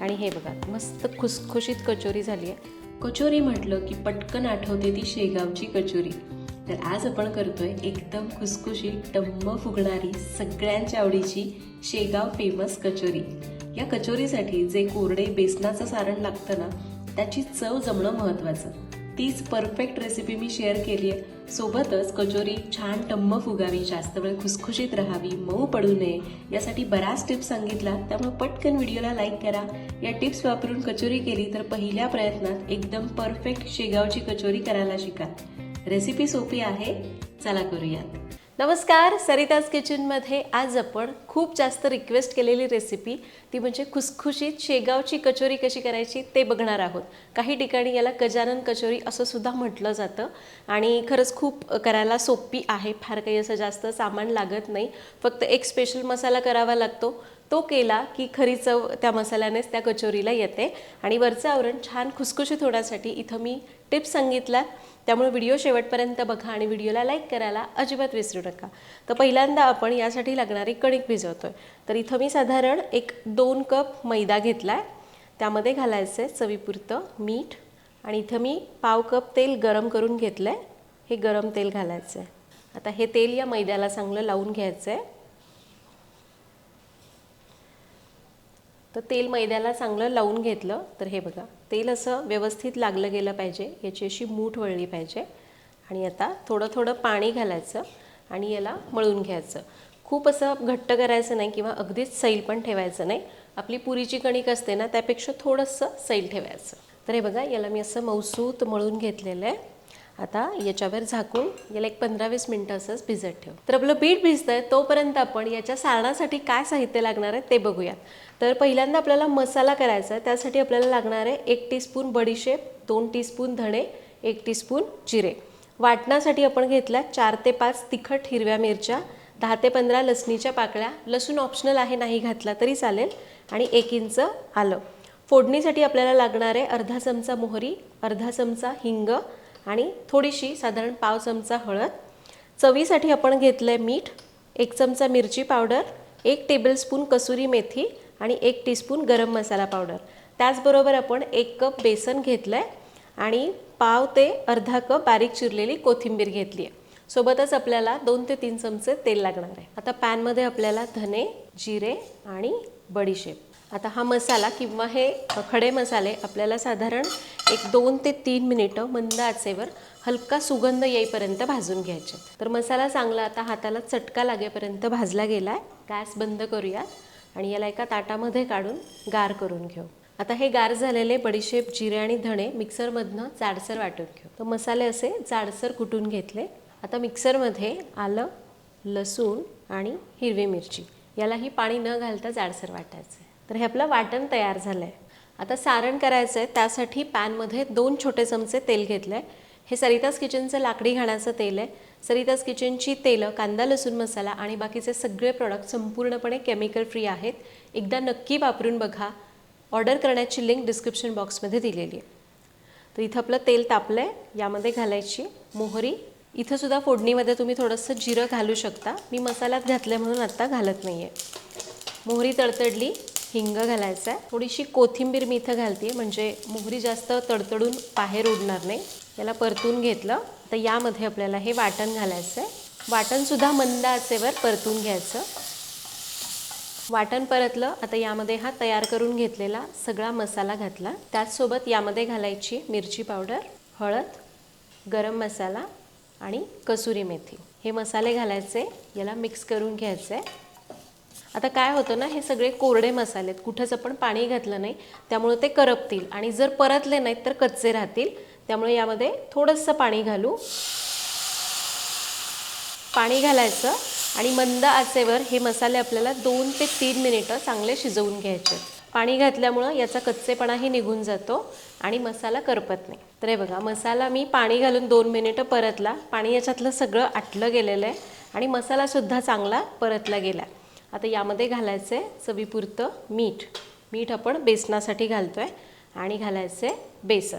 आणि हे बघा मस्त खुसखुशीत कचोरी झाली आहे. कचोरी म्हटलं की पटकन आठवते ती शेगावची कचोरी. तर आज आपण करतोय एकदम खुसखुशीत टम्म फुगणारी सगळ्यांच्या आवडीची शेगाव फेमस कचोरी. या कचोरीसाठी जे कोरडे बेसनाचं सारण लागतं ना त्याची चव जमणं महत्त्वाचं तीच परफेक्ट रेसिपी मी शेअर केली आहे. सोबतच कचोरी छान टम्म फुगावी जास्त वेळ खुसखुशीत राहावी मऊ पडू नये यासाठी बऱ्याच टिप्स सांगितला. त्यामुळे पटकन व्हिडिओला लाईक करा. या टिप्स वापरून कचोरी केली तर पहिल्या प्रयत्नात एकदम परफेक्ट शेगावची कचोरी करायला शिका. रेसिपी सोपी आहे चला करूयात. नमस्कार सरिताज किचनमध्ये आज आपण खूप जास्त रिक्वेस्ट केलेली रेसिपी ती म्हणजे खुसखुशीत शेगावची कचोरी कशी करायची ते बघणार आहोत. काही ठिकाणी याला गजानन कचोरी असं सुद्धा म्हटलं जातं. आणि खरंच खूप करायला सोपी आहे. फार काही असं जास्त सामान लागत नाही. फक्त एक स्पेशल मसाला करावा लागतो. तो केला की खरी चव त्या मसाल्यानेच त्या कचोरीला येते. आणि वरचं आवरण छान खुसखुशीत होण्यासाठी इथं मी टिप्स सांगितल्या. त्यामुळे व्हिडिओ शेवटपर्यंत बघा आणि व्हिडिओला लाईक करायला अजिबात विसरू नका. तर पहिल्यांदा आपण यासाठी लागणारी कणिक भिजवतो आहे तर इथं मी साधारण एक दोन कप मैदा घेतला आहे त्यामध्ये घालायचं आहे चवीपुरतं मीठ आणि इथं मी पाव कप तेल गरम करून घेतलं आहे हे गरम तेल घालायचं आहे आता हे तेल या मैद्याला चांगलं लावून घ्यायचं आहे तर तेल मैद्याला चांगलं लावून घेतलं तर हे बघा. तेल असं व्यवस्थित लागलं गेलं पाहिजे याची अशी मूठ वळली पाहिजे. आणि आता थोडं थोडं पाणी घालायचं आणि याला मळून घ्यायचं. खूप असं घट्ट करायचं नाही किंवा अगदीच सैल पण ठेवायचं नाही. आपली पुरीची कणिक असते ना त्यापेक्षा थोडंसं सैल ठेवायचं. तर हे बघा याला मी असं मौसूत मळून घेतलेलं आहे. आता याच्यावर झाकून याला एक पंधरा वीस मिनटं असंच भिजत ठेव. तर आपलं पीठ आहे तोपर्यंत आपण याच्या सारणासाठी काय साहित्य लागणार आहे ते बघूयात. तर पहिल्यांदा आपल्याला मसाला करायचा आहे त्यासाठी आपल्याला लागणार आहे एक टीस्पून बडीशेप दोन टीस्पून धणे एक टीस्पून जिरे. वाटण्यासाठी आपण घेतल्या चार ते पाच तिखट हिरव्या मिरच्या दहा ते पंधरा लसणीच्या पाकळ्या लसूण ऑप्शनल आहे नाही घातला तरी चालेल आणि एक इंच आलं. फोडणीसाठी आपल्याला लागणार आहे अर्धा चमचा मोहरी अर्धा चमचा हिंग आणि थोडीशी साधारण पाव चमचा हळद. चवीसाठी आपण घेतलं आहे मीठ एक चमचा मिरची पावडर एक टेबलस्पून कसुरी मेथी आणि एक टीस्पून गरम मसाला पावडर. त्याचबरोबर आपण एक कप बेसन घेतलं आहे आणि पाव ते अर्धा कप बारीक चिरलेली कोथिंबीर घेतली आहे सोबतच आपल्याला दोन ते तीन चमचे तेल लागणार आहे. आता पॅनमध्ये आपल्याला धने जिरे आणि बडीशेप. आता हा मसाला किंवा हे खडे मसाले आपल्याला साधारण एक दोन ते तीन मिनिटं मंद आचेवर हलका सुगंध येईपर्यंत भाजून घ्यायचे. तर मसाला चांगला आता हाताला चटका लागेपर्यंत भाजला गेला आहे गॅस बंद करूया आणि याला एका ताटामध्ये काढून गार करून घेऊ. आता हे गार झालेले बडीशेप जिरे आणि धणे मिक्सरमधनं जाडसर वाटून घेऊ. तर मसाले असे जाडसर कुटून घेतले. आता मिक्सरमध्ये आलं लसूण आणि हिरवी मिरची. यालाही पाणी न घालता जाडसर वाटायचं तर हे आपलं वाटण तयार झालं आहे आता सारण करायचं आहे त्यासाठी पॅनमध्ये दोन छोटे चमचे तेल घेतलं आहे हे सरिताज किचनचं लाकडी घाण्याचं तेल आहे. सरिताज किचनची तेलं कांदा लसूण मसाला आणि बाकीचे सगळे प्रॉडक्ट संपूर्णपणे केमिकल फ्री आहेत. एकदा नक्की वापरून बघा. ऑर्डर करण्याची लिंक डिस्क्रिप्शन बॉक्समध्ये दिलेली आहे. तर इथं आपलं तेल तापलं आहे यामध्ये घालायची मोहरी. इथंसुद्धा फोडणीमध्ये तुम्ही थोडंसं जिरं घालू शकता. मी मसाल्यात घातलं म्हणून आत्ता घालत नाही आहे मोहरी तडतडली. हिंग घालायचं आहे थोडीशी कोथिंबीर मी इथं घालते म्हणजे मोहरी जास्त तडतडून बाहेर उडणार नाही. याला परतून घेतलं. तर यामध्ये आपल्याला हे वाटण घालायचं आहे वाटणसुद्धा मंद आचेवर परतून घ्यायचं. वाटण परतलं आता यामध्ये हा तयार करून घेतलेला सगळा मसाला घातला. त्याचसोबत यामध्ये घालायची मिरची पावडर हळद गरम मसाला आणि कसुरी मेथी. हे मसाले घालायचे याला मिक्स करून घ्यायचे आता काय होतं ना हे सगळे कोरडे मसाले आहेत. कुठंच आपण पाणी घातलं नाही त्यामुळे ते करपतील. आणि जर परतले नाहीत तर कच्चे राहतील. त्यामुळे यामध्ये थोडंसं पाणी घालू. पाणी घालायचं आणि मंद आचेवर हे मसाले आपल्याला दोन ते तीन मिनिटं चांगले शिजवून घ्यायचे. पाणी घातल्यामुळं याचा कच्चेपणाही निघून जातो आणि मसाला करपत नाही. तर हे बघा मसाला मी पाणी घालून दोन मिनिटं परतला. पाणी याच्यातलं सगळं आटलं गेलेलं आहे आणि मसालासुद्धा चांगला परतला गेला. आता यामध्ये घालायचं आहे चवीपुरतं मीठ. मीठ आपण बेसनासाठी घालतो आहे आणि घालायचं आहे बेसन.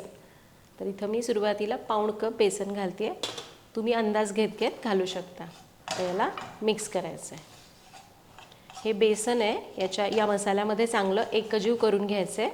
तर इथं मी सुरुवातीला पाऊण कप बेसन घालते आहे तुम्ही अंदाज घेत घेत घालू शकता. तर याला मिक्स करायचं आहे हे बेसन आहे. याच्या या मसाल्यामध्ये चांगलं एकजीव करून घ्यायचं आहे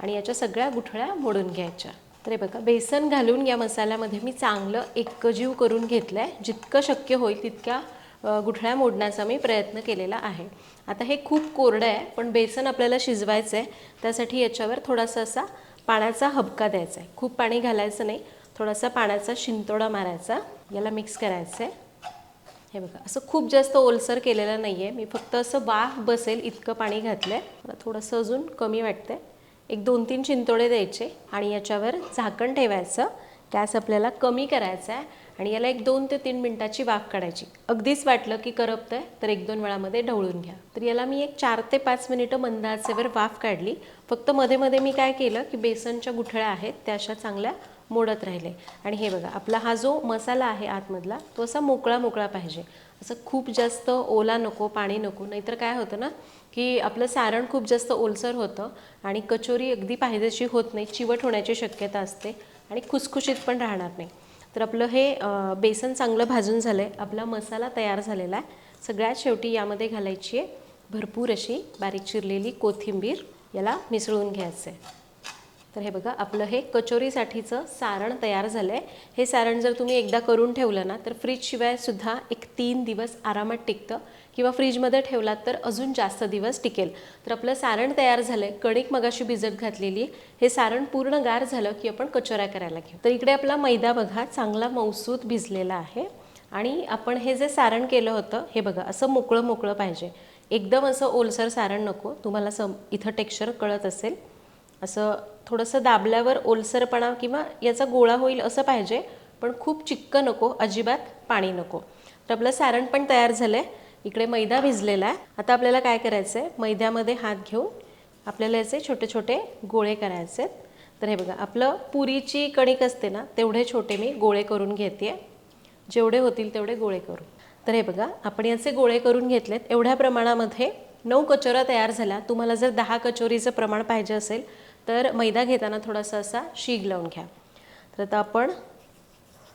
आणि याच्या सगळ्या गुठळ्या मोडून घ्यायच्या. तर हे बघा बेसन घालून या मसाल्यामध्ये मी चांगलं एकजीव करून घेतलं आहे जितकं शक्य होईल तितक्या गुठळ्या मोडण्याचा मी प्रयत्न केलेला आहे. आता हे खूप कोरडं आहे पण बेसन आपल्याला शिजवायचं आहे त्यासाठी याच्यावर थोडासा असा पाण्याचा हबका द्यायचा आहे खूप पाणी घालायचं नाही थोडासा पाण्याचा शिंतोडा मारायचा याला मिक्स करायचं आहे हे बघा असं खूप जास्त ओलसर केलेलं नाही आहे मी फक्त असं वाफ बसेल इतकं पाणी घातलं आहे मला थोडंसं अजून कमी वाटतं आहे एक दोन तीन चिंतोडे द्यायचे आणि याच्यावर झाकण ठेवायचं. गॅस आपल्याला कमी करायचा आहे आणि याला एक दोन ते तीन मिनटाची वाफ काढायची. अगदीच वाटलं की करपतंय तर एक दोन वेळामध्ये ढवळून घ्या. तर याला मी एक चार ते पाच मिनिटं मंद आचेवर वाफ काढली. फक्त मध्ये मध्ये मी काय केलं की बेसनच्या गुठळ्या आहेत त्या अशा चांगल्या मोडत राहिले. आणि हे बघा आपला हा जो मसाला आहे आतमधला तो असा मोकळा मोकळा पाहिजे. असं खूप जास्त ओला नको पाणी नको. नाहीतर काय होतं ना की आपलं सारण खूप जास्त ओलसर होतं आणि कचोरी अगदी पाहिजेशी होत नाही चिवट होण्याची शक्यता असते. आणि खुसखुशीत पण राहणार नाही. तर आपलं हे बेसन चांगलं भाजून झालं आहे आपला मसाला तयार झालेला आहे. सगळ्यात शेवटी यामध्ये घालायची आहे भरपूर अशी बारीक चिरलेली कोथिंबीर. याला मिसळून घ्यायचं आहे तर हे बघा आपलं हे कचोरीसाठीचं सारण तयार झालं आहे हे सारण जर तुम्ही एकदा करून ठेवलं ना तर फ्रीजशिवाय सुद्धा एक तीन दिवस आरामात टिकतं. किंवा फ्रीजमध्ये ठेवलात तर अजून जास्त दिवस टिकेल. तर आपलं सारण तयार झालं आहे कणिक मगाशी भिजत घातलेली हे सारण पूर्ण गार झालं की आपण कचोऱ्या करायला घेऊ. तर इकडे आपला मैदा बघा चांगला मौसूद भिजलेला आहे. आणि आपण हे जे सारण केलं होतं हे बघा असं मोकळं मोकळं पाहिजे. एकदम असं ओलसर सारण नको. तुम्हाला सम इथं टेक्स्चर कळत असेल. असं थोडंसं दाबल्यावर ओलसरपणा किंवा याचा गोळा होईल असं पाहिजे पण खूप चिक्क नको अजिबात पाणी नको. तर आपलं सारण पण तयार झालं आहे इकडे मैदा भिजलेला आहे. आता आपल्याला काय करायचं आहे मैद्यामध्ये हात घेऊन आपल्याला याचे छोटे छोटे गोळे करायचे आहेत तर हे बघा आपलं पुरीची कणिक असते ना तेवढे छोटे मी गोळे करून घेते जेवढे होतील तेवढे गोळे करू तर हे बघा आपण याचे गोळे करून घेतलेत. एवढ्या प्रमाणामध्ये नऊ कचोऱ्या तयार झाल्या तुम्हाला जर दहा कचोरीचं प्रमाण पाहिजे असेल तर मैदा घेताना थोडासा असा शीग लावून घ्या. तर आता आपण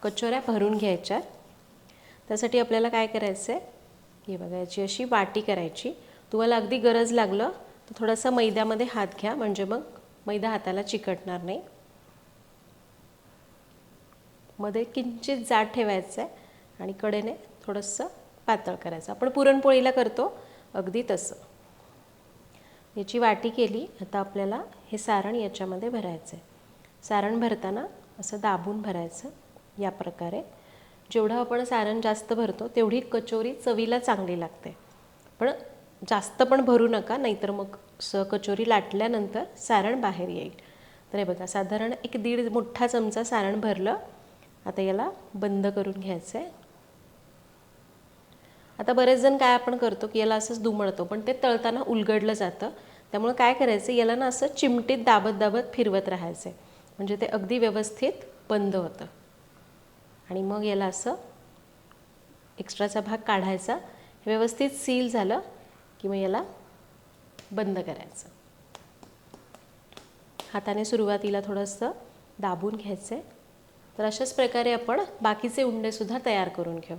कचोऱ्या भरून घ्यायच्या. त्यासाठी आपल्याला काय करायचं आहे हे बघा याची अशी वाटी करायची. तुम्हाला अगदी गरज लागलं तर थोडासा मैद्यामध्ये हात घ्या म्हणजे मग मैदा हाताला चिकटणार नाही. मध्ये किंचित जाड ठेवायचं आहे आणि कडेने थोडंसं पातळ करायचं. आपण पुरणपोळीला करतो अगदी तसं. याची वाटी केली. आता आपल्याला हे सारण याच्यामध्ये भरायचं आहे सारण भरताना असं दाबून भरायचं या प्रकारे. जेवढं आपण सारण जास्त भरतो तेवढी कचोरी चवीला चांगली लागते. पण जास्त पण भरू नका नाहीतर मग स कचोरी लाटल्यानंतर सारण बाहेर येईल. तर हे बघा साधारण एक दीड मोठा चमचा सारण भरलं. आता याला बंद करून घ्यायचं आहे आता बरेच जण काय आपण करतो की याला असंच दुमळतो पण ते तळताना उलगडलं जातं. त्यामुळे काय करायचं याला ना असं चिमटीत दाबत दाबत फिरवत राहायचं म्हणजे ते अगदी व्यवस्थित बंद होतं. आणि मग याला असं एक्स्ट्राचा भाग काढायचा. व्यवस्थित सील झालं की मग याला बंद करायचं. हाताने सुरुवातीला थोडंसं दाबून घ्यायचं आहे तर अशाच प्रकारे आपण बाकीचे उंडेसुद्धा तयार करून घेऊ.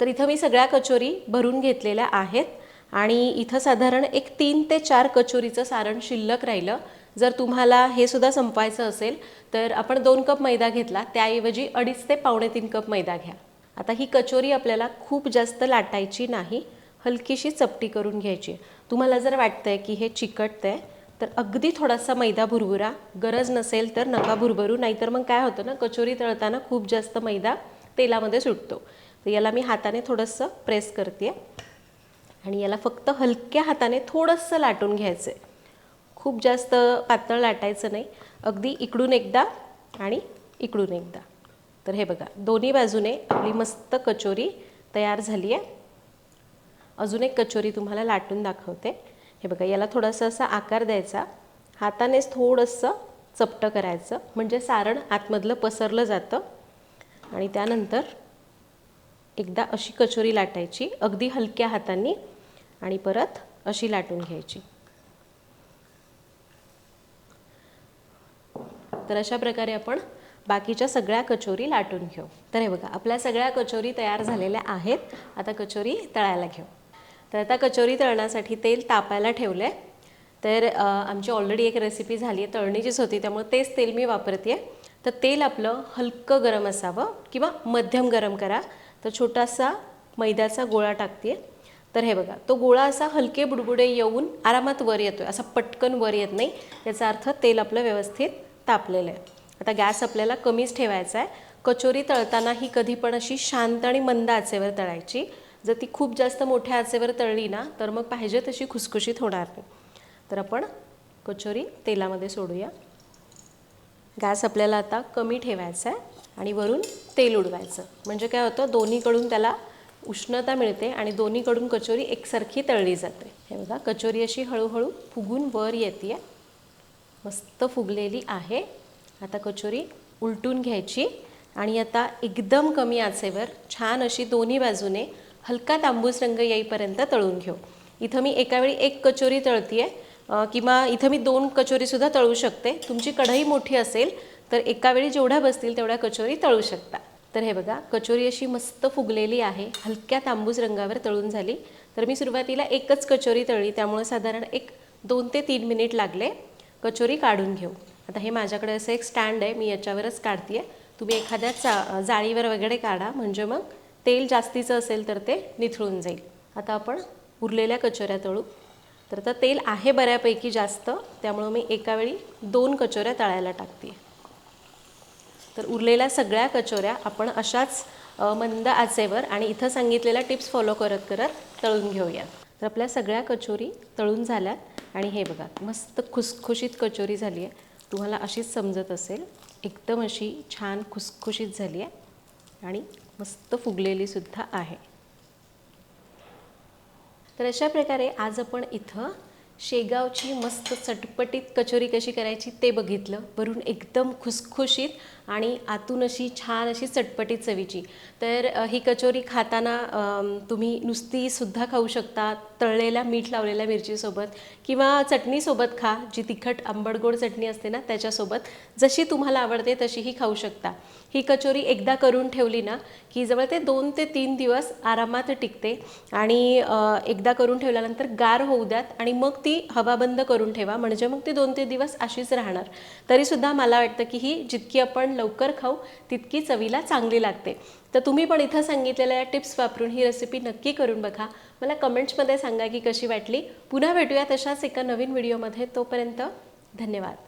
तर इथं मी सगळ्या कचोरी भरून घेतलेल्या आहेत. आणि इथं साधारण एक तीन ते चार कचोरीचं सारण शिल्लक राहिलं. जर तुम्हाला हे सुद्धा संपवायचं असेल तर आपण दोन कप मैदा घेतला. त्याऐवजी अडीच ते पावणे तीन कप मैदा घ्या. आता ही कचोरी आपल्याला खूप जास्त लाटायची नाही. हलकीशी चपटी करून घ्यायची. तुम्हाला जर वाटतंय की हे चिकटतंय तर अगदी थोडासा मैदा भुरभुरा. गरज नसेल तर नका भुरभरू. नाहीतर मग काय होतं ना कचोरी तळताना खूप जास्त मैदा तेलामध्ये सुटतो. तर याला मी हाताने थोडंसं प्रेस करते आणि याला फक्त हलक्या हाताने थोडंसं लाटून घ्यायचं आहे खूप जास्त पातळ लाटायचं नाही. अगदी इकडून एकदा आणि इकडून एकदा. तर हे बघा दोन्ही बाजूने आपली मस्त कचोरी तयार झाली आहे. अजून एक कचोरी तुम्हाला लाटून दाखवते. हे बघा याला थोडासा असा आकार द्यायचा. हातानेच थोडंसं चपटं करायचं. म्हणजे सारण आतमधलं पसरलं जातं. आणि त्यानंतर एकदा अशी कचोरी लाटायची अगदी हलक्या हातांनी आणि परत अशी लाटून घ्यायची. तर अशा प्रकारे आपण बाकीच्या सगळ्या कचोरी लाटून घेऊ. तर हे बघा आपल्या सगळ्या कचोरी तयार झालेल्या आहेत. आता कचोरी तळायला घेऊ. तर आता कचोरी तळण्यासाठी तेल तापायला ठेवलं आहे तर आमची ऑलरेडी एक रेसिपी झाली आहे तळणीचीच होती त्यामुळे तेच तेल मी वापरते तर तेल आपलं हलकं गरम असावं किंवा मध्यम गरम करा. तर छोटासा मैद्याचा गोळा टाकते तर हे बघा तो गोळा असा हलके बुडबुडे येऊन आरामात वर येतो आहे असा पटकन वर येत नाही. याचा अर्थ तेल आपलं व्यवस्थित तापलेलं आहे. आता गॅस आपल्याला कमीच ठेवायचा आहे. कचोरी तळताना ही कधी पण अशी शांत आणि मंद आचेवर तळायची. जर ती खूप जास्त मोठ्या आचेवर तळली ना तर मग पाहिजे तशी खुसखुशीत होणार नाही. तर आपण कचोरी तेलामध्ये सोडूया. गॅस आपल्याला आता कमी ठेवायचा आहे. आणि वरून तेल उडवायचं. म्हणजे काय होतं दोन्हीकडून त्याला उष्णता मिळते आणि दोन्हीकडून कचोरी एकसारखी तळली जाते. हे बघा कचोरी अशी हळूहळू फुगून वर येते मस्त फुगलेली आहे. आता कचोरी उलटून घ्यायची आणि आता एकदम कमी आचेवर छान अशी दोन्ही बाजूने हलका तांबूस रंग येईपर्यंत तळून घेऊ. इथं मी एकावेळी एक कचोरी तळती आहे किंवा इथं मी दोन कचोरीसुद्धा तळू शकते. तुमची कढई मोठी असेल तर एका वेळी जेवढ्या बसतील तेवढ्या कचोरी तळू शकता. तर हे बघा कचोरी अशी मस्त फुगलेली आहे. हलक्या तांबूस रंगावर तळून झाली. तर मी सुरुवातीला एकच कचोरी तळली. त्यामुळे साधारण एक दोन ते तीन मिनिट लागले कचोरी काढून घेऊ. आता हे माझ्याकडे असं एक स्टँड आहे. मी याच्यावरच काढते तुम्ही एखाद्या चा जाळीवर वगैरे काढा. म्हणजे मग तेल जास्तीचं असेल तर ते निथळून जाईल. आता आपण उरलेल्या कचोऱ्या तळू. तर आता तेल आहे बऱ्यापैकी जास्त. त्यामुळं मी एकावेळी दोन कचोऱ्या तळायला टाकते तर उरलेल्या सगळ्या कचोऱ्या आपण अशाच मंद आचेवर आणि इथं सांगितलेल्या टिप्स फॉलो करत करत तळून घेऊया. तर आपल्या सगळ्या कचोरी तळून झाल्यात आणि हे बघा मस्त खुसखुशीत कचोरी झाली आहे. तुम्हाला अशीच समजत असेल एकदम अशी छान खुसखुशीत झाली आहे आणि मस्त फुगलेली सुद्धा आहे. तर अशा प्रकारे आज आपण इथं शेगावची मस्त चटपटीत कचोरी कशी करायची ते बघितलं. वरून एकदम खुसखुशीत आणि आतून अशी छान अशी चटपटीत चवीची. तर ही कचोरी खाताना तुम्ही नुसतीसुद्धा खाऊ शकता तळलेल्या मीठ लावलेल्या मिरचीसोबत किंवा चटणीसोबत खा जी तिखट आंबडगोड चटणी असते ना त्याच्यासोबत. जशी तुम्हाला आवडते तशीही खाऊ शकता. ही कचोरी एकदा करून ठेवली ना की जवळ ते दोन ते तीन दिवस आरामात टिकते आणि एकदा करून ठेवल्यानंतर गार होऊ द्यात आणि मग ती हवा बंद करून ठेवा. म्हणजे मग ती दोन तीन दिवस अशीच राहणार. तरीसुद्धा मला वाटतं की ही जितकी आपण लवकर खाऊ तितकी चवीला चांगली लागते. तर तुम्ही पण इथं सांगितलेल्या या टिप्स वापरून ही रेसिपी नक्की करून बघा. मला कमेंट्समध्ये सांगा की कशी वाटली. पुन्हा भेटूया तशाच एका नवीन व्हिडिओमध्ये तोपर्यंत धन्यवाद.